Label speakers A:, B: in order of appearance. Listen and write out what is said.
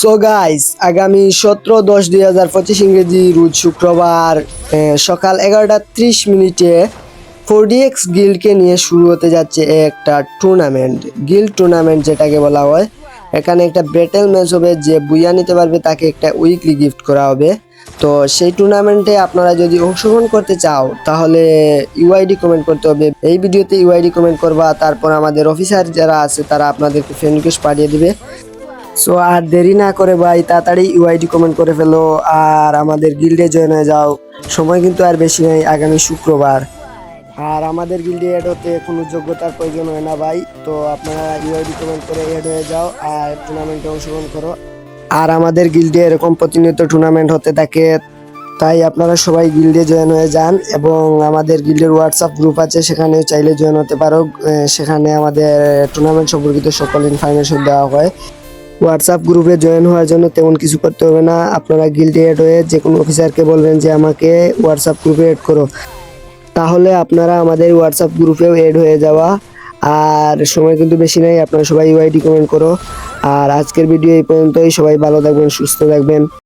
A: So guys আগামী সতেরো দশ দুই হাজার পঁচিশ ইংরেজি রোজ শুক্রবার সকাল এগারোটা ত্রিশ মিনিটে ফোরডিএক্স গিল্ডকে নিয়ে শুরু হতে যাচ্ছে একটা টুর্নামেন্ট গিল্ড টুর্নামেন্ট যেটাকে বলা হয়। এখানে একটা ব্যাটেল ম্যাচ হবে, যে বুইয়া নিতে পারবে তাকে একটা উইকলি গিফট করা হবে। তো সেই টুর্নামেন্টে আপনারা যদি অংশগ্রহণ করতে চাও, তাহলে ইউআইডি কমেন্ট করতে হবে। এই ভিডিওতে ইউআইডি কমেন্ট করবা, তারপর আমাদের অফিসার যারা আছে, তারা আপনাদেরকে ফ্রেন্ড রিকোয়েস্ট পাঠিয়ে দিবে। সো আর দেরি না করে ভাই, তাড়াতাড়ি ইউআইডি কমেন্ট করে ফেলো আর আমাদের গিল্ডে জয়েন হয়ে যাও। সময় কিন্তু আর বেশি নেই, আগামী শুক্রবার। আর আমাদের গিল্ডে এড হতে কোনো যোগ্যতার প্রয়োজন হয় না ভাই। তো আপনারা ইউআইডি কমেন্ট করে এড হয়ে যাও আর টুর্নামেন্টে অংশগ্রহণ করো। আর আমাদের গিল্ডে এরকম প্রতিনিয়ত টুর্নামেন্ট হতে থাকে, তাই আপনারা সবাই গিল্ডে জয়েন হয়ে যান এবং আমাদের গিল্ডের হোয়াটসঅ্যাপ গ্রুপ আছে, সেখানে চাইলে জয়েন হতে পারো। সেখানে আমাদের টুর্নামেন্ট সম্পর্কিত সকল ইনফরমেশন দেওয়া হয়। হোয়াটসঅ্যাপ গ্রুপে জয়েন হওয়ার জন্য তেমন কিছু করতে হবে না। আপনারা গিল্ডে অ্যাড হয়ে যে কোনো অফিসারকে বলবেন যে, আমাকে হোয়াটসঅ্যাপ গ্রুপে অ্যাড করো। তাহলে আপনারা আমাদের হোয়াটসঅ্যাপ গ্রুপেও অ্যাড হয়ে যাওয়া। আর সময় কিন্তু বেশি নেই, আপনারা সবাই ইউআইডি কমেন্ট করো। আর আজকের ভিডিও এই পর্যন্তই। সবাই ভালো থাকবেন, সুস্থ থাকবেন।